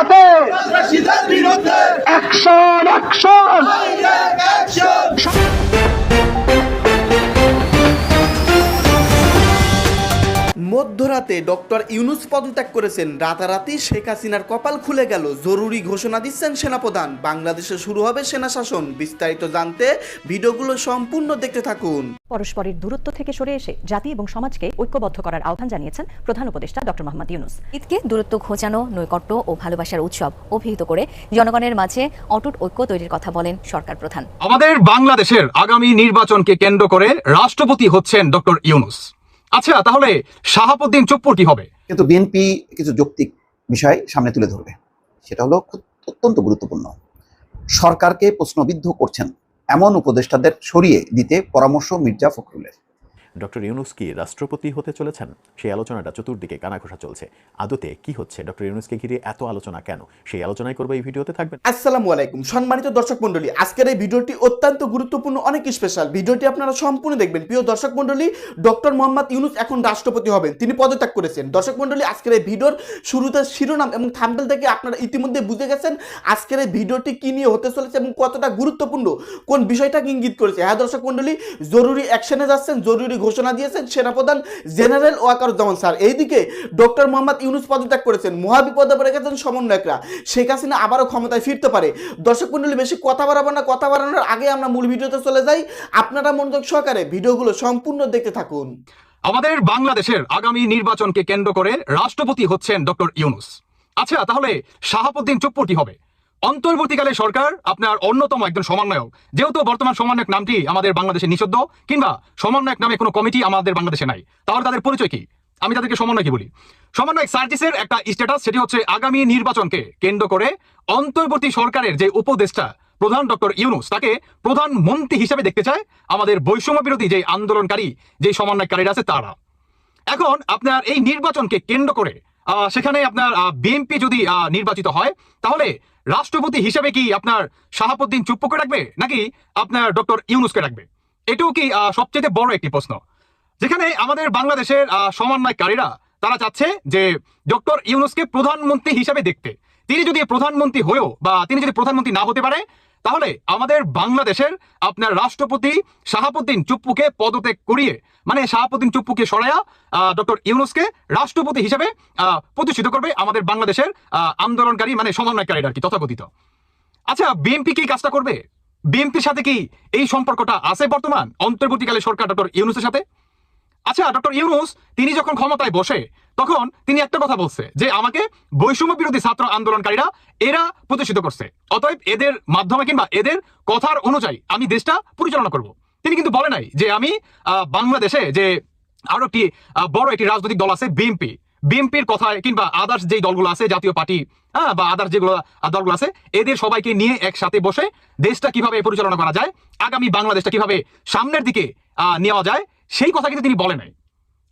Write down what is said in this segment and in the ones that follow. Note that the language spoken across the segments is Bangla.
যাতে একশন বিরুদ্ধে। মধ্যরাতে ডক্টর ইউনুস পদত্যাগ করেছেন। রাতারাতি শেখ হাসিনার কপাল খুলে গেল। জরুরি ঘোষণা দিচ্ছেন সেনাপ্রধান। বাংলাদেশে শুরু হবে সেনা শাসন। বিস্তারিত জানতে ভিডিওগুলো সম্পূর্ণ দেখতে থাকুন। পরস্পরের দূরত্ব থেকে সরে এসে জাতি এবং সমাজকে ঐক্যবদ্ধ করার আহ্বান জানিয়েছেন প্রধান উপদেষ্টা ডক্টর মোহাম্মদ ইউনুস। ঈদকে দূরত্ব ঘোচানো নৈকট্য ও ভালোবাসার উৎসব অভিহিত করে জনগণের মাঝে অটুট ঐক্য তৈরির কথা বলেন সরকার প্রধান। আমাদের বাংলাদেশের আগামী নির্বাচনকে কেন্দ্র করে রাষ্ট্রপতি হচ্ছেন ডক্টর ইউনুস। আচ্ছা তাহলে শাহাবুদ্দিন চুপ্পুর কি হবে। কিন্তু বিএনপি কিছু যৌক্তিক বিষয় সামনে তুলে ধরবে। সেটা হলো অত্যন্ত গুরুত্বপূর্ণ। সরকারকে প্রশ্নবিদ্ধ করছেন এমন উপদেষ্টাদের সরিয়ে দিতে পরামর্শ মির্জা ফখরুলের। ডক্টর ইউনুস কি রাষ্ট্রপতি হতে চলেছেন? সেই আলোচনাটা চতুর্দিকে কানাঘোষা চলছে। আদতে কি হচ্ছে? ডক্টর ইউনুসকে ঘিরে এত আলোচনা কেন? সেই আলোচনায় করব এই ভিডিওতে থাকবেন। আসসালামু আলাইকুম। সম্মানিত দর্শক মণ্ডলী, আজকের এই ভিডিওটি অত্যন্ত গুরুত্বপূর্ণ, অনেক স্পেশাল ভিডিওটি আপনারা সম্পূর্ণ দেখবেন। প্রিয় দর্শক মন্ডলী ডক্টর মোহাম্মদ ইউনুস এখন রাষ্ট্রপতি হবেন। তিনি পদত্যাগ করেছেন। দর্শক মন্ডলী আজকের এই ভিডিওর শুরুতে শিরোনাম এবং থাম্বেল থেকে আপনারা ইতিমধ্যে বুঝে গেছেন আজকের এই ভিডিওটি কি নিয়ে হতে চলেছে এবং কতটা গুরুত্বপূর্ণ, কোন বিষয়টাকে ইঙ্গিত করেছে। হ্যাঁ দর্শক মন্ডলী জরুরি অ্যাকশনে যাচ্ছেন, জরুরি ঘোষণা দিয়েছেন সেনাপ্রধান জেনারেল ওয়াকার ওয়াকারুজ্জামান স্যার। এইদিকে ডক্টর মোহাম্মদ ইউনুস পদত্যাগ করেছেন মহাবিপদে পড়ে গেছেন সমন্বয়করা। শেখ হাসিনা আবারও ক্ষমতায় ফিরতে পারে। দর্শক মণ্ডলী, বেশি কথা বাড়াবো না, কথা বাড়ানোর আগে আমরা মূল ভিডিওতে চলে যাই। আপনারা মনোযোগ সহকারে ভিডিওগুলো সম্পূর্ণ দেখতে থাকুন। আমাদের বাংলাদেশের আগামী নির্বাচনকে কেন্দ্র করে রাষ্ট্রপতি হচ্ছেন ডক্টর ইউনুস। আচ্ছা তাহলে শাহাবুদ্দিন চুপ্পুর কি হবে। অন্তর্বর্তীকালে সরকার আপনার অন্যতম একজন সমন্বয়ক। যেহেতু বর্তমান সমন্বয়ক নামটি আমাদের বাংলাদেশে নিষিদ্ধ, কিংবা সমন্বয়ক নামে কোনো কমিটি আমাদের বাংলাদেশে নাই। তাহলে তাদের পরিচয় কি? আমি তাদেরকে সমন্বয় কি বলি? সমন্বয়ক সার্জিসের একটা স্ট্যাটাস সেটি হচ্ছে আগামী নির্বাচনকে কেন্দ্র করে অন্তর্বর্তী সরকারের যে উপদেষ্টা, প্রধান ডক্টর ইউনুস, তাকে প্রধানমন্ত্রী হিসেবে দেখতে চায় আমাদের বৈষম্য বিরোধী যে আন্দোলনকারী, যে সমন্বয়কারীরা আছে তারা। এখন আপনার এই নির্বাচনকে কেন্দ্র করে সেখানে আপনার বিএনপি যদি নির্বাচিত হয়, তাহলে রাষ্ট্রপতি হিসেবে কি আপনার শাহাবুদ্দিন চুপ্পুকে রাখবে নাকি আপনার ডক্টর ইউনুসকে রাখবে এটাও কি সবচেয়ে বড় একটি প্রশ্ন। যেখানে আমাদের বাংলাদেশের সমন্বয়কারীরা, তারা চাচ্ছে যে, ডক্টর ইউনুসকে প্রধানমন্ত্রী হিসেবে দেখতে। তিনি যদি প্রধানমন্ত্রী হয়েও বা তিনি যদি প্রধানমন্ত্রী না হতে পারে তাহলে আমাদের বাংলাদেশের আপনার রাষ্ট্রপতি শাহাবুদ্দিন চুপ্পুকে পদত্যাগ করিয়ে মানে শাহাবুদ্দিন চুপ্পুকে সরাইয়া ডক্টর ইউনুসকে রাষ্ট্রপতি হিসেবে প্রতিষ্ঠিত করবে আমাদের বাংলাদেশের আন্দোলনকারী মানে সমন্বয়কারীরা আর কি, তথাকথিত। আচ্ছা বিএনপি কি কাজটা করবে? বিএনপির সাথে কি এই সম্পর্কটা আছে বর্তমান? অন্তর্বর্তীকালে সরকার ডক্টর ইউনুসের সাথে? আচ্ছা ডক্টর ইউনুস, তিনি যখন ক্ষমতায় বসে তখন তিনি একটা কথা বলছে, যে আমাকে বৈষম্য বিরোধী ছাত্র আন্দোলনকারীরা এরা প্রতিষ্ঠিত করছে। অতএব এদের মাধ্যমে কিংবা এদের কথার অনুযায়ী আমি দেশটা পরিচালনা করব। তিনি কিন্তু বলে নাই যে আমি বাংলাদেশে যে আরও একটি বড় একটি রাজনৈতিক দল আছে বিএনপি। বিএনপির কথায় কিংবা আদার্স যেই দলগুলো আছে, জাতীয় পার্টি হ্যাঁ বা আদার্স যেগুলো দলগুলো আছে, এদের সবাইকে নিয়ে একসাথে বসে দেশটা কীভাবে পরিচালনা করা যায়, আগামী বাংলাদেশটা কীভাবে সামনের দিকে নেওয়া যায়, সেই কথা কিন্তু তিনি বলে নাই।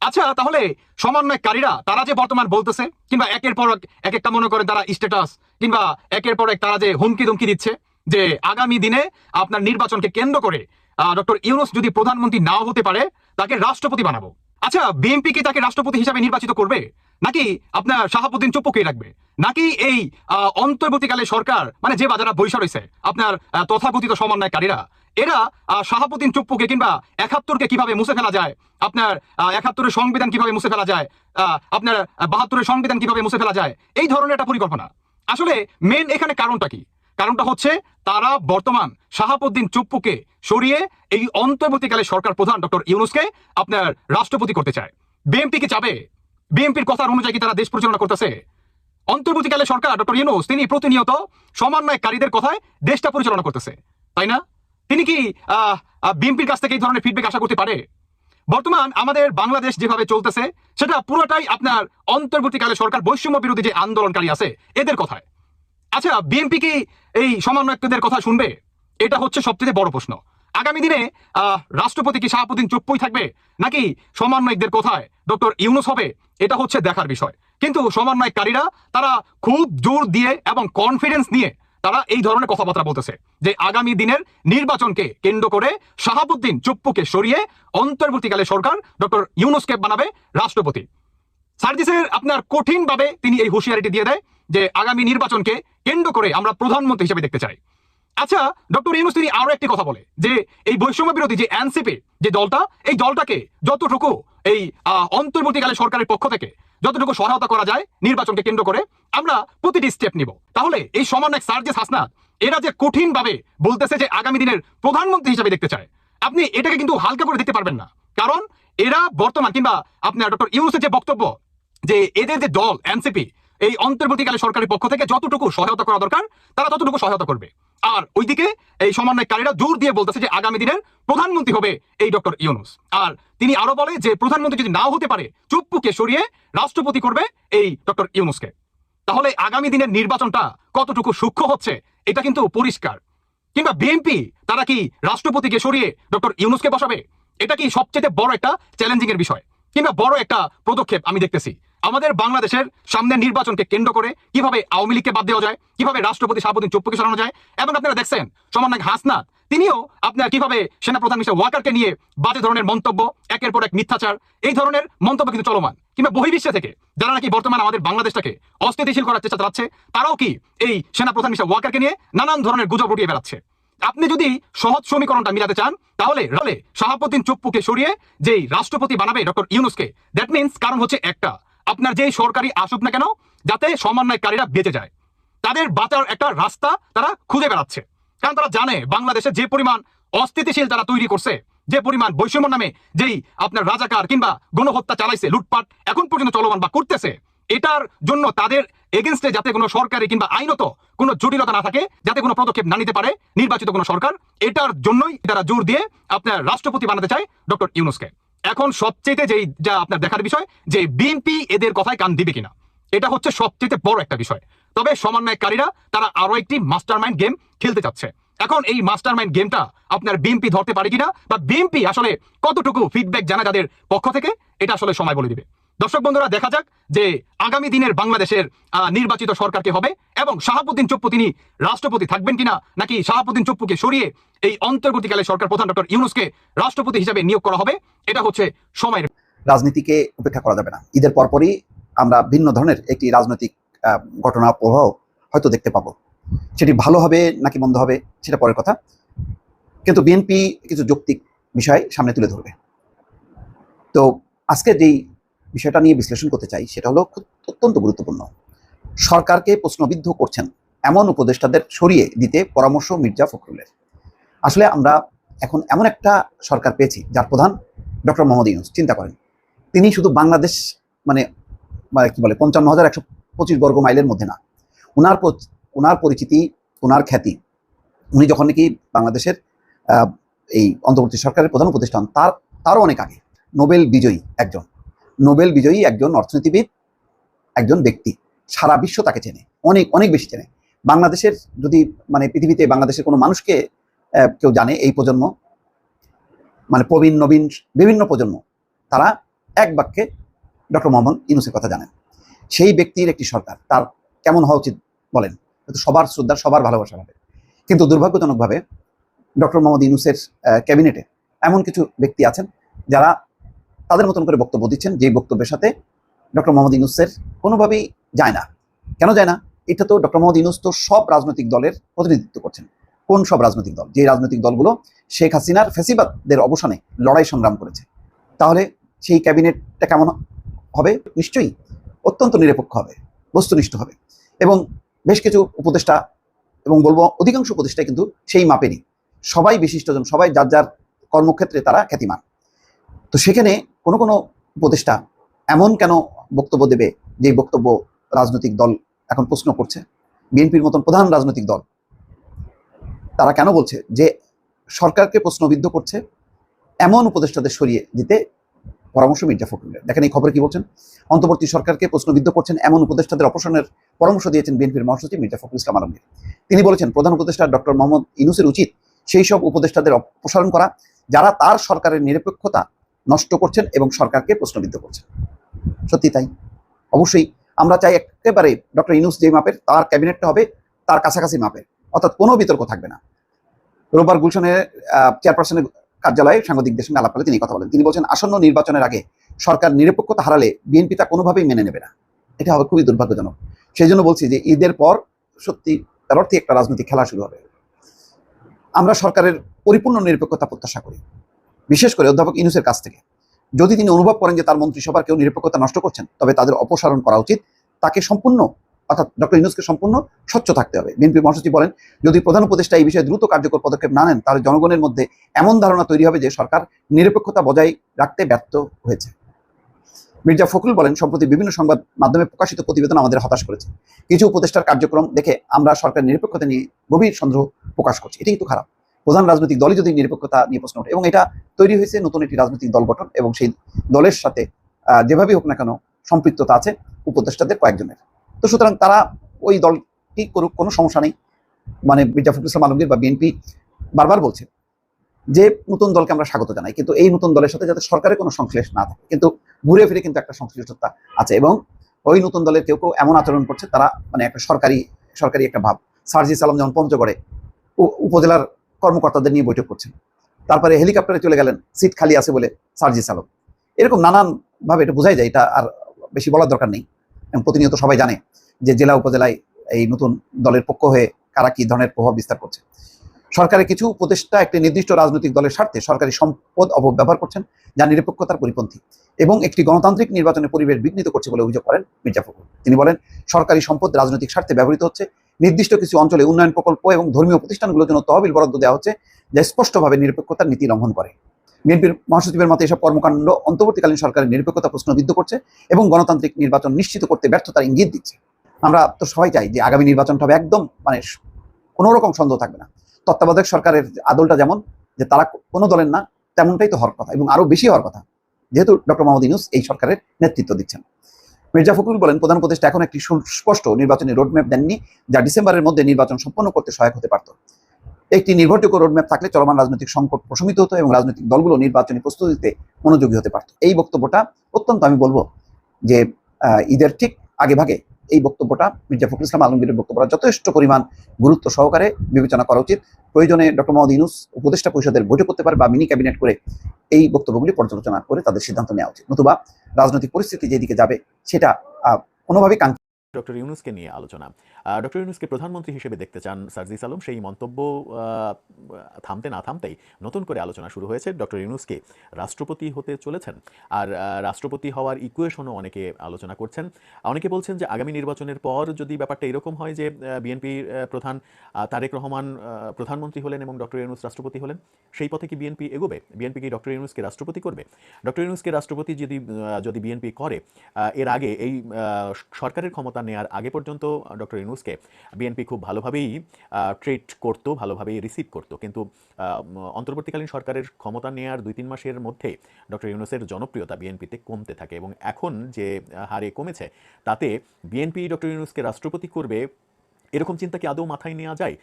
আচ্ছা তাহলে সমন্বয়কারীরা, তারা যে বর্তমান বলতেছে, কিংবা একের পর এক এক একটা মনে করেন তারা স্ট্যাটাস কিংবা একের পর এক তারা যে হুমকি ধুমকি দিচ্ছে, যে আগামী দিনে আপনার নির্বাচনকে কেন্দ্র করে ডক্টর ইউনুস যদি প্রধানমন্ত্রী নাও হতে পারে, তাকে রাষ্ট্রপতি বানাবো। আচ্ছা বিএনপি কি তাকে রাষ্ট্রপতি হিসাবে নির্বাচিত করবে? নাকি আপনার শাহাবুদ্দিন চুপ্পুকে রাখবে? নাকি এই অন্তর্বর্তীকালে সরকার মানে যে বাজারা বৈশা রয়েছে, আপনার তথাকথিত সমন্বয়কারীরা এরা শাহাবুদ্দিন চুপ্পুকে কিংবা একাত্তরকে কীভাবে মুছে ফেলা যায়? আপনার একাত্তরের সংবিধান কীভাবে মুছে ফেলা যায়? আপনার বাহাত্তরের সংবিধান কীভাবে মুছে ফেলা যায়? এই ধরনের একটা পরিকল্পনা। আসলে মেন এখানে কারণটা কি? কারণটা হচ্ছে তারা বর্তমান শাহাবুদ্দিন চুপ্পুকে সরিয়ে এই অন্তর্বর্তীকালে সরকার প্রধান ডক্টর ইউনুসকে আপনার রাষ্ট্রপতি করতে চায়। বিএনপি কি চাবে? বিএনপির কথার অনুযায়ী তারা দেশ পরিচালনা করতেছে? অন্তর্বর্তীকালে সরকার ডক্টর ইউনুস, তিনি প্রতিনিয়ত সমন্বয়কারীদের কথায় দেশটা পরিচালনা করতেছে। তাই না? তিনি কি বিএনপির কাছ থেকে এই ধরনের ফিডব্যাক আশা করতে পারে? বর্তমান আমাদের বাংলাদেশ যেভাবে চলতেছে, সেটা পুরোটাই আপনার অন্তর্বর্তীকালে সরকার বৈষম্য বিরোধী যে আন্দোলনকারী আছে, এদের কথায়। আচ্ছা বিএনপি কি এই সমন্বয়কদের কথা শুনবে? এটা হচ্ছে সবচেয়ে বড় প্রশ্ন। আগামী দিনে রাষ্ট্রপতি কি শাহাবুদ্দিন চুপ্পুই থাকবে? নাকি সমন্বয়কদের কোথায় ডক্টর ইউনুস হবে? এটা হচ্ছে দেখার বিষয়। কিন্তু সমন্বয়কারীরা, তারা খুব জোর দিয়ে এবং কনফিডেন্স নিয়ে তারা এই ধরনের কথাবার্তা বলতেছে যে আগামী দিনের নির্বাচনকে কেন্দ্র করে শাহাবুদ্দিন চুপ্পুকে সরিয়ে অন্তর্বর্তীকালে সরকার ডক্টর ইউনুসকে বানাবে রাষ্ট্রপতি। সার্জিসের আপনার কঠিনভাবে তিনি এই হুঁশিয়ারিটি দিয়ে দেয় যে আগামী নির্বাচনকে কেন্দ্র করে আমরা প্রধানমন্ত্রী হিসেবে দেখতে চাই। আচ্ছা ডক্টর ইউনুস তিনি আরও একটি কথা বলে যে এই বৈষম্য বিরোধী যে এনসিপি, যে দলটা, এই দলটাকে যতটুকু এই অন্তর্বর্তীকালে সরকারের পক্ষ থেকে যতটুকু সহায়তা করা যায় নির্বাচনকে কেন্দ্র করে, আমরা প্রতিটি স্টেপ নিব। তাহলে এই সমন্বয় সার্জেস হাসনাত, এরা যে কঠিন ভাবে বলতেছে যে আগামী দিনের প্রধানমন্ত্রী হিসেবে দেখতে চায়, আপনি এটাকে কিন্তু হালকা করে দেখতে পারবেন না। কারণ এরা বর্তমান কিংবা আপনার ডক্টর ইউনুসের যে বক্তব্য, যে এদের যে দল, এনসিপি, এই অন্তর্বর্তীকালে সরকারের পক্ষ থেকে যতটুকু সহায়তা করা দরকার, তারা ততটুকু সহায়তা করবে। আর ওইদিকে এই সমন্বয়কারীরা জোর দিয়ে বলতেছে যে আগামী দিনের প্রধানমন্ত্রী হবে এই ডক্টর ইউনুস। আর তিনি আরও বলে যে প্রধানমন্ত্রী যদি নাও হতে পারে, চুপ্পুকে সরিয়ে রাষ্ট্রপতি করবে এই ডক্টর ইউনুসকে। তাহলে আগামী দিনের নির্বাচনটা কতটুকু সূক্ষ্ম হচ্ছে, এটা কিন্তু পরিষ্কার। কিংবা বিএনপি, তারা কি রাষ্ট্রপতিকে সরিয়ে ডক্টর ইউনুসকে বসাবে? এটা কি সবচেয়ে বড় একটা চ্যালেঞ্জিং এর বিষয়। কিংবা বড় একটা পদক্ষেপ আমি দেখতেছি। আমাদের বাংলাদেশের সামনের নির্বাচনকে কেন্দ্র করে কীভাবে আওয়ামী লীগকে বাদ দেওয়া যায়, কীভাবে রাষ্ট্রপতি শাহাবুদ্দিন চুপ্পুকে সরানো যায় এবং আপনারা দেখছেন সমন্বয় হাসনাত, তিনিও আপনার কীভাবে সেনাপ্রধান মিস্টার ওয়াকারকে নিয়ে বাজে ধরনের মন্তব্য, একের পর এক মিথ্যাচার, এই ধরনের মন্তব্য কিন্তু চলমান। কিংবা বহির্বিশ্বে থেকে যারা নাকি বর্তমানে আমাদের বাংলাদেশটাকে অস্থিতিশীল করার চেষ্টা চালাচ্ছে, তারাও কি এই সেনাপ্রধান মিস্টার ওয়াকারকে নিয়ে নানান ধরনের গুজব উঠিয়ে বেড়াচ্ছে? আপনি যদি সহজ সমীকরণটা মিলাতে চান, তাহলে তাহলে শাহাবুদ্দিন চুপ্পুকে সরিয়ে যেই রাষ্ট্রপতি বানাবে ডক্টর ইউনুসকে দ্যাট মিন্স কারণ হচ্ছে একটা। আপনার যেই সরকারি আসুক না কেন, যাতে সমন্বয়কারীরা বেঁচে যায়। তাদের বাঁচার একটা রাস্তা তারা খুঁজে বেড়াচ্ছে। কারণ তারা জানে বাংলাদেশে যে পরিমাণ অস্থিতিশীল তারা তৈরি করছে, যে পরিমাণ বৈষম্য নামে যেই আপনার রাজাকার কিংবা গণহত্যা চালাইছে, লুটপাট এখন পর্যন্ত চলমান বা করতেছে, এটার জন্য তাদের এগেনস্টে যাতে কোনো সরকারি কিংবা আইনত কোনো জটিলতা না থাকে, যাতে কোনো পদক্ষেপ না নিতে পারে নির্বাচিত কোনো সরকার, এটার জন্যই তারা জোর দিয়ে আপনার রাষ্ট্রপতি বানাতে চায় ডক্টর ইউনুসকে। এখন সবচেয়ে যেই, যা আপনার দেখার বিষয়, যে বিএনপি এদের কথায় কান দিবে কিনা। এটা হচ্ছে সবচেয়ে বড় একটা বিষয়। তবে সমন্বয়কারীরা, তারা আরও একটি মাস্টারমাইন্ড গেম খেলতে চাচ্ছে। এখন এই মাস্টারমাইন্ড গেমটা আপনার বিএনপি ধরতে পারে কিনা, বা বিএনপি আসলে কতটুকু ফিডব্যাক জানা যাদের পক্ষ থেকে, এটা আসলে সময় বলে দিবে। দর্শক বন্ধুরা, দেখা যাক যে আগামী দিনের বাংলাদেশের নির্বাচিত সরকারকে হবে এবং শাহাবুদ্দিন চুপ্পু তিনি রাষ্ট্রপতি থাকবেন কিনা নাকি শাহাবুদ্দিন চুপ্পুকে সরিয়ে এই অন্তর্বর্তীকালে সরকার প্রধান ডক্টর ইউনুসকে রাষ্ট্রপতি হিসেবে নিয়োগ করা হবে, এটা হচ্ছে সময়ের রাজনীতিকে উপেক্ষা করা যাবে না। ঈদের পরপরই আমরা ভিন্ন ধরনের একটি রাজনৈতিক ঘটনা প্রবাহ হয়তো দেখতে পাবো। সেটি ভালো হবে নাকি মন্দ হবে, সেটা পরের কথা। কিন্তু বিএনপি কিছু যৌক্তিক বিষয় সামনে তুলে ধরবে। তো আজকে যেই বিষয়টা নিয়ে বিশ্লেষণ করতে চাই, সেটা হলো অত্যন্ত গুরুত্বপূর্ণ। সরকারকে প্রশ্নবিদ্ধ করছেন এমন উপদেষ্টাদের সরিয়ে দিতে পরামর্শ মির্জা ফখরুলের। আসলে আমরা এখন এমন একটা সরকার পেয়েছি, যার প্রধান ডক্টর মোহাম্মদ ইউনুস, চিন্তা করেন। তিনি শুধু বাংলাদেশ মানে মানে কি বলে, পঞ্চান্ন হাজার একশো পঁচিশ বর্গ মাইলের মধ্যে না ওনার ওনার পরিচিতি ওনার খ্যাতি, উনি যখন নাকি বাংলাদেশের এই অন্তর্বর্তী সরকারের প্রধান প্রতিষ্ঠান তার, তারও অনেক আগে। নোবেল বিজয়ী একজন। নোবেল বিজয়ী একজন অর্থনীতিবিদ, একজন ব্যক্তি। সারা বিশ্ব তাকে চেনে। অনেক অনেক বেশি চেনে। বাংলাদেশের যদি মানে পৃথিবীতে বাংলাদেশের কোনো মানুষকে কেউ জানে এই প্রজন্ম মানে প্রবীণ, নবীন, বিভিন্ন প্রজন্ম, তারা এক বাক্যে ডক্টর মোহাম্মদ ইউনুসের কথা জানেন। সেই ব্যক্তির একটি সরকার, তার কেমন হওয়া উচিত বলেন? সবার শ্রদ্ধা, সবার ভালোবাসা হবে কিন্তু দুর্ভাগ্যজনকভাবে ডক্টর মোহাম্মদ ইউনুসের ক্যাবিনেটে এমন কিছু ব্যক্তি আছেন, যারা তাদের মতন করে বক্তব্য দিচ্ছেন যে বক্তব্যের সাথে ডক্টর মোহাম্মদ ইউনুসের কোনোভাবেই যায় না। কেন যায় না? এটা তো ডক্টর মোহাম্মদ ইউনুস তো সব রাজনৈতিক দলের প্রতিনিধিত্ব করছেন। কোন সব রাজনৈতিক দল? যে রাজনৈতিক দলগুলো শেখ হাসিনার ফেসিবাদদের অবসানে লড়াই সংগ্রাম করেছে। তাহলে সেই ক্যাবিনেটটা কেমন হবে? নিশ্চয়ই অত্যন্ত নিরপেক্ষ হবে, বস্তুনিষ্ঠ হবে। এবং বেশ কিছু উপদেষ্টা এবং বলব অধিকাংশ উপদেষ্টা কিন্তু সেই মাপেরই। সবাই বিশিষ্টজন সবাই যার যার কর্মক্ষেত্রে তারা খ্যাতিমান। তো সেখানে কোনো কোনো উপদেষ্টা এমন কেন বক্তব্য দেবে যে বক্তব্য রাজনৈতিক দল এখন প্রশ্ন করছে? বিএনপির মতন প্রধান রাজনৈতিক দল। তারা কেন বলছে যে সরকারকে প্রশ্নবিদ্ধ করছে এমন উপদেষ্টাদের সরিয়ে দিতে? পরামর্শ মির্জা ফখরুলের দেখেন এই খবর কি বলছেন? অন্তর্বর্তী সরকারকে প্রশ্নবিদ্ধ করছেন এমন উপদেষ্টাদের অপসারণের পরামর্শ দিয়েছেন বিএনপির মহাসচিব মির্জা ফখরুল ইসলাম আলমগীর। তিনি বলেছেন, প্রধান উপদেষ্টা ডক্টর মোহাম্মদ ইনুসের উচিত সেই সব উপদেষ্টাদের অপসারণ করা যারা তার সরকারের নিরপেক্ষতা নষ্ট করছেন এবং সরকারকে প্রশ্নবিদ্ধ করছেন। সত্যি তাই। অবশ্যই আমরা চাই একেবারে ডক্টর ইনুস যে মাপের, তার ক্যাবিনেটটা হবে তার কাছাকাছি মাপের। অর্থাৎ কোনো বিতর্ক থাকবে না। রোববার গুলশনের চেয়ারপারসনের কার্যালয়ে সাংবাদিকদের সঙ্গে আলাপ করে তিনি কথা বলেন। তিনি বলছেন, আসন্ন নির্বাচনের আগে সরকার নিরপেক্ষতা হারালে বিএনপি তা কোনোভাবেই মেনে নেবে না। এটা হবে খুবই দুর্ভাগ্যজনক। সেই জন্য বলছি যে ঈদের পর সত্যি তার অর্থে একটা রাজনৈতিক খেলা শুরু হবে। আমরা সরকারের পরিপূর্ণ নিরপেক্ষতা প্রত্যাশা করি। বিশেষ করে অধ্যাপক ইনুসের কাছ থেকে। যদি তিনি অনুভব করেন যে তার মন্ত্রিসভার কেউ নিরপেক্ষতা নষ্ট করছেন, তবে তাদের অপসারণ করা উচিত। তাকে সম্পূর্ণ, অর্থাৎ ডক্টর ইনুসকে সম্পূর্ণ স্বচ্ছ থাকতে হবে। বিএনপি মহাসচিব বলেন, যদি প্রধান উপদেষ্টা এই বিষয়ে দ্রুত কার্যকর পদক্ষেপ না নেন, তাহলে জনগণের মধ্যে এমন ধারণা তৈরি হবে যে সরকার নিরপেক্ষতা বজায় রাখতে ব্যর্থ হয়েছে। মির্জা ফখরুল বলেন, সম্প্রতি বিভিন্ন সংবাদ মাধ্যমে প্রকাশিত প্রতিবেদন আমাদের হতাশ করেছে। কিছু উপদেষ্টার কার্যক্রম দেখে আমরা সরকার নিরপেক্ষতা নিয়ে গভীর সন্দেহ প্রকাশ করছি। এটাই তো খারাপ। প্রধান রাজনৈতিক দলই যদি নিরপেক্ষতা নিয়ে প্রশ্ন ওঠে। এবং এটা তৈরি হয়েছে নতুন একটি রাজনৈতিক দল গঠন এবং সেই দলের সাথে যেভাবেই হোক না কেন সম্পৃক্ততা আছে উপদেষ্টাদের কয়েকজনের। তো সুতরাং তারা ওই দলটি করুক, কোনো সমস্যা নেই। মানে মির্জা ফখরুল ইসলাম আলমগীর বা বিএনপি বারবার বলছে যে নতুন দলকে আমরা স্বাগত জানাই। কিন্তু এই নতুন দলের সাথে যাতে সরকারের কোনো সংশ্লেষ না থাকে, কিন্তু ঘুরে ফিরে কিন্তু একটা সংশ্লিষ্টতা আছে এবং ওই নতুন দলের কেউ কেউ এমন আচরণ করছে, তারা মানে একটা সরকারি সরকারি একটা ভাব। সার্জিস সালাম যেমন পঞ্চগড়ে উপজেলার কর্মকর্তাদের নিয়ে বৈঠক করছেন। তারপরে হেলিকপ্টারে চলে গেলেন, সিট খালি আছে বলে সার্জিস আলম এরকম নানান ভাবে এটা বোঝাই যায়, এটা আর বেশি বলার দরকার নেই। প্রতিনিয়ত সবাই জানে যে জেলা উপজেলায় এই নতুন দলের পক্ষ হয়ে কারা কি ধরনের প্রভাব বিস্তার করছে। সরকারের কিছু উপদেষ্টা একটি নির্দিষ্ট রাজনৈতিক দলের স্বার্থে সরকারি সম্পদ অপব্যবহার করছেন, যা নিরপেক্ষতার পরিপন্থী এবং একটি গণতান্ত্রিক নির্বাচনের পরিবেশ বিঘ্নিত করছে বলে অভিযোগ করেন মির্জা ফখরুল। তিনি বলেন, সরকারি সম্পদ রাজনৈতিক স্বার্থে ব্যবহৃত হচ্ছে নির্দিষ্ট কিছু অঞ্চলে উন্নয়ন প্রকল্প এবং ধর্মীয় প্রতিষ্ঠানগুলোর জন্য তহবিল বরাদ্দ দেওয়া হচ্ছে, যা স্পষ্টভাবে নিরপেক্ষতার নীতি লঙ্ঘন করে। বিএনপির মহাসচিবের মতে এসব কর্মকাণ্ড অন্তর্বর্তীকালীন সরকারের নিরপেক্ষতা প্রশ্নবিদ্ধ করছে এবং গণতান্ত্রিক নির্বাচন নিশ্চিত করতে ব্যর্থতার ইঙ্গিত দিচ্ছে। আমরা তো সবাই চাই যে আগামী নির্বাচনটা হবে একদম মানে কোনো রকম সন্দেহ থাকবে না। তত্ত্বাবধায়ক সরকারের আদলটা যেমন, যে তারা কোনো দলের না, তেমনটাই তো হওয়ার কথা এবং আরও বেশি হওয়ার কথা। যেহেতু ডক্টর মোহাম্মদ ইউনুস এই সরকারের নেতৃত্ব দিচ্ছেন। মির্জা ফখরুল বলেন, প্রধান উপদেষ্টা এখন একটি সুস্পষ্ট নির্বাচনী রোডম্যাপ দেননি, যা ডিসেম্বরের মধ্যে নির্বাচন সম্পন্ন করতে সহায়ক হতে পারত। একটি নির্ভরযোগ্য রোডম্যাপ থাকলে চলমান রাজনৈতিক সংকট প্রশমিত হতো এবং রাজনৈতিক দলগুলো নির্বাচনী প্রস্তুতিতে মনোযোগী হতে পারত। এই বক্তব্যটা অত্যন্ত, আমি বলব যে ঈদের ঠিক আগে ভাগে এই বক্তব্যটা মির্জা ফখরুল ইসলাম আলমগীরের বক্তব্যটা যথেষ্ট পরিমাণ গুরুত্ব সহকারে বিবেচনা করা উচিত। প্রয়োজনে ডক্টর মোহাম্মদ ইউনুস উপদেষ্টা পরিষদের বৈঠক করতে পারে বা মিনি ক্যাবিনেট করে এই বক্তব্যগুলি পর্যালোচনা করে তাদের সিদ্ধান্ত নেওয়া উচিত। নতুবা রাজনৈতিক পরিস্থিতি যেদিকে যাবে সেটা কোনোভাবেই ডক্টর ইউনুসকে নিয়ে আলোচনা। ডক্টর ইউনুসকে প্রধানমন্ত্রী হিসেবে দেখতে চান সার্জিস আলম। সেই মন্তব্য থামতে না থামতেই নতুন করে আলোচনা শুরু হয়েছে ডক্টর ইউনুসকে। রাষ্ট্রপতি হতে চলেছেন। আর রাষ্ট্রপতি হওয়ার ইকুয়েশনও অনেকে আলোচনা করছেন। অনেকে বলছেন যে আগামী নির্বাচনের পর যদি ব্যাপারটা এরকম হয় যে বিএনপির প্রধান তারেক রহমান প্রধানমন্ত্রী হলেন এবং ডক্টর ইউনুস রাষ্ট্রপতি হলেন, সেই পথে কি বিএনপি এগোবে? বিএনপি কি ডক্টর ইউনুসকে রাষ্ট্রপতি করবে? ডক্টর ইউনুসকে রাষ্ট্রপতি যদি যদি বিএনপি করে এর আগে এই সরকারের ক্ষমতা নেওয়ার আগে পর্যন্ত ডক্টর ইউনুসকে বিএনপি খুব ভালোভাবেই ট্রিট করতো, ভালোভাবেই রিসিভ করতো। কিন্তু অন্তর্বর্তীকালীন সরকারের ক্ষমতা নেওয়ার দুই তিন মাসের মধ্যে ডক্টর ইউনুসের জনপ্রিয়তা বিএনপিতে কমতে থাকে এবং এখন যে হারে কমেছে, তাতে বিএনপি ডক্টর ইউনুসকে রাষ্ট্রপতি করবে এরকম চিন্তা কি আদৌ মাথায় নেওয়া যায়?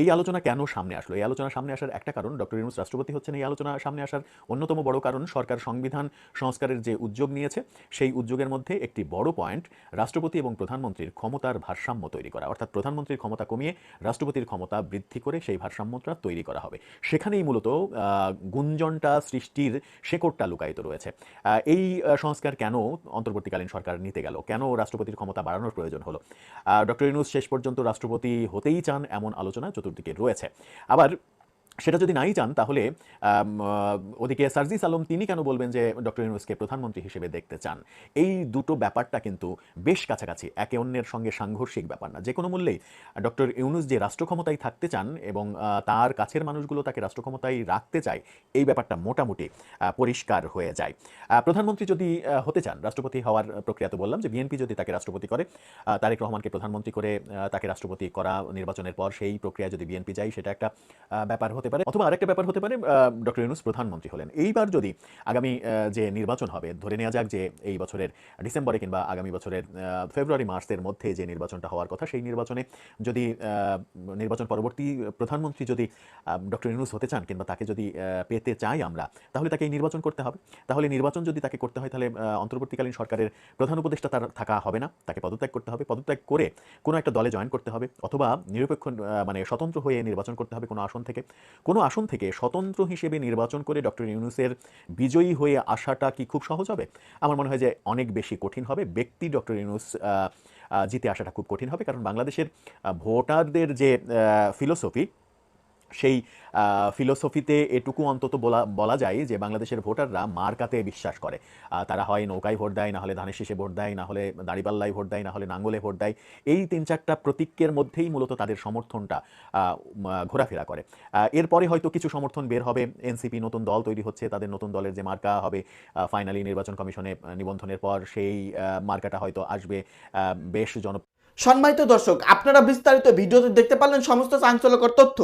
এই আলোচনা কেন সামনে আসলো? এই আলোচনা সামনে আসার একটা কারণ ডক্টর ইউনুস রাষ্ট্রপতি হচ্ছেন, এই আলোচনা সামনে আসার অন্যতম বড় কারণ সরকার সংবিধান সংস্কারের যে উদ্যোগ নিয়েছে, সেই উদ্যোগের মধ্যে একটি বড় পয়েন্ট রাষ্ট্রপতি এবং প্রধানমন্ত্রীর ক্ষমতার ভারসাম্য তৈরি করা। অর্থাৎ প্রধানমন্ত্রীর ক্ষমতা কমিয়ে রাষ্ট্রপতির ক্ষমতা বৃদ্ধি করে সেই ভারসাম্যটা তৈরি করা হবে। সেখানেই মূলত গুঞ্জনটা, সৃষ্টির শেকড়টা লুকায়িত রয়েছে। এই সংস্কার কেন অন্তর্বর্তীকালীন সরকার নিতে গেল? কেন রাষ্ট্রপতির ক্ষমতা বাড়ানোর প্রয়োজন হলো? ডক্টর ইউনুস শেষ পর্যন্ত রাষ্ট্রপতি হতেই চান এমন আলোচনা চতুর্দিকে রয়েছে। আবার সেটা যদি নাই চান, তাহলে ওদিকে সার্জিস আলম তিনি কেন বলবেন যে ডক্টর ইউনুসকে প্রধানমন্ত্রী হিসেবে দেখতে চান? এই দুটো ব্যাপারটা কিন্তু বেশ কাছাকাছি, একে অন্যের সঙ্গে সাংঘর্ষিক ব্যাপার না। যে কোনো মূল্যেই ডক্টর ইউনুস যে রাষ্ট্র ক্ষমতায় থাকতে চান এবং তার কাছের মানুষগুলো তাকে রাষ্ট্র ক্ষমতায় রাখতে চায়, এই ব্যাপারটা মোটামুটি পরিষ্কার হয়ে যায়। প্রধানমন্ত্রী যদি হতে চান, রাষ্ট্রপতি হওয়ার প্রক্রিয়া তো বললাম যে বিএনপি যদি তাকে রাষ্ট্রপতি করে তারেক রহমানকে প্রধানমন্ত্রী করে তাকে রাষ্ট্রপতি করা নির্বাচনের পর সেই প্রক্রিয়া যদি বিএনপি যায়, সেটা একটা ব্যাপার হতে পারে, অথবা আরেকটা ব্যাপার হতে পারে ডক্টর ইউনুস প্রধানমন্ত্রী হলেন। এইবার যদি আগামী যে নির্বাচন হবে, ধরে নেওয়া যাক যে এই বছরের ডিসেম্বরে কিংবা আগামী বছরের ফেব্রুয়ারি, মার্চের মধ্যে যে নির্বাচনটা হওয়ার কথা, সেই নির্বাচনে যদি নির্বাচন পরবর্তী প্রধানমন্ত্রী যদি ডক্টর ইউনুস হতে চান কিংবা তাকে যদি পেতে চাই আমরা, তাহলে তাকে এই নির্বাচন করতে হবে। তাহলে নির্বাচন যদি তাকে করতে হয়, তাহলে অন্তর্বর্তীকালীন সরকারের প্রধান উপদেষ্টা তার থাকা হবে না। তাকে পদত্যাগ করতে হবে। পদত্যাগ করে কোনো একটা দলে জয়েন করতে হবে, অথবা নিরপেক্ষ মানে স্বতন্ত্র হয়ে নির্বাচন করতে হবে কোনো আসন থেকে। কোনো আসন থেকে স্বতন্ত্র হিসেবে নির্বাচন করে ডক্টর ইউনুসের বিজয়ী হয়ে আসাটা কি খুব সহজ হবে? আমার মনে হয় যে অনেক বেশি কঠিন হবে। ব্যক্তি ডক্টর ইউনুস জিতে আসাটা খুব কঠিন হবে। কারণ বাংলাদেশের ভোটারদের যে ফিলোসফি সেই ফিলোসফিতে এটুকু অন্তত বলা বলা যায় যে বাংলাদেশের ভোটাররা মার্কাতে বিশ্বাস করে। তারা হয় নৌকায় ভোট দেয় না হলে ধানের শীষে ভোট দেয় না হলে দাড়িপাল্লায় ভোট দেয় না হলে নাঙ্গলে ভোট দেয়। এই তিন চারটা প্রতীকের মধ্যেই মূলত তাদের সমর্থনটা ঘোরাফেরা করে। এরপরে হয়তো কিছু সমর্থন বের হবে। এনসিপি নতুন দল তৈরি হচ্ছে, তাদের নতুন দলের যে মার্কা হবে ফাইনালি নির্বাচন কমিশনে নিবন্ধনের পর সেই মার্কাটা হয়তো আসবে। বেশ জন সম্মানিত দর্শক, আপনারা বিস্তারিত ভিডিওতে দেখতে পারলেন সমস্ত চাঞ্চল্যকর তথ্য।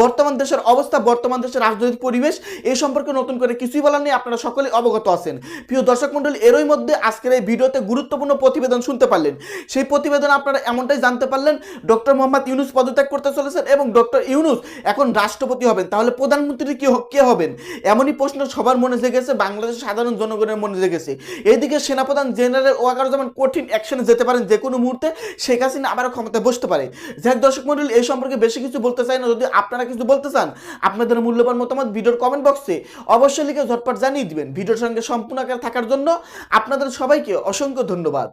বর্তমান দেশের অবস্থা, বর্তমান দেশের রাজনৈতিক পরিবেশ এই সম্পর্কে নতুন করে কিছুই বলার নেই, আপনারা সকলে অবগত আছেন। প্রিয় দর্শক মণ্ডলী, এরই মধ্যে আজকের এই ভিডিওতে গুরুত্বপূর্ণ প্রতিবেদন শুনতে পারলেন। সেই প্রতিবেদন আপনারা এমনটাই জানতে পারলেন, ডক্টর মোহাম্মদ ইউনুস পদত্যাগ করতে চলেছেন এবং ডক্টর ইউনুস এখন রাষ্ট্রপতি হবেন। তাহলে প্রধানমন্ত্রী কি কে হবেন? এমনই প্রশ্ন সবার মনে জেগেছে, বাংলাদেশের সাধারণ জনগণের মনে জেগেছে। এইদিকে সেনাপ্রধান জেনারেল ওয়াকারুজ্জামান কঠিন অ্যাকশনে যেতে পারেন যে কোনো মুহূর্তে শেখ হাসিনা আবারও ক্ষমতায় বসতে পারে। যাই দর্শক মন্ডল এই সম্পর্কে বেশি কিছু বলতে চাই না। যদি আপনারা কিছু বলতে চান, আপনাদের মূল্যবান মতামত ভিডিওর কমেন্ট বক্সে অবশ্যই লিখে ঝটপট জানিয়ে দিবেন। ভিডিওর সঙ্গে সম্পূর্ণ থাকার জন্য আপনাদের সবাইকে অসংখ্য ধন্যবাদ।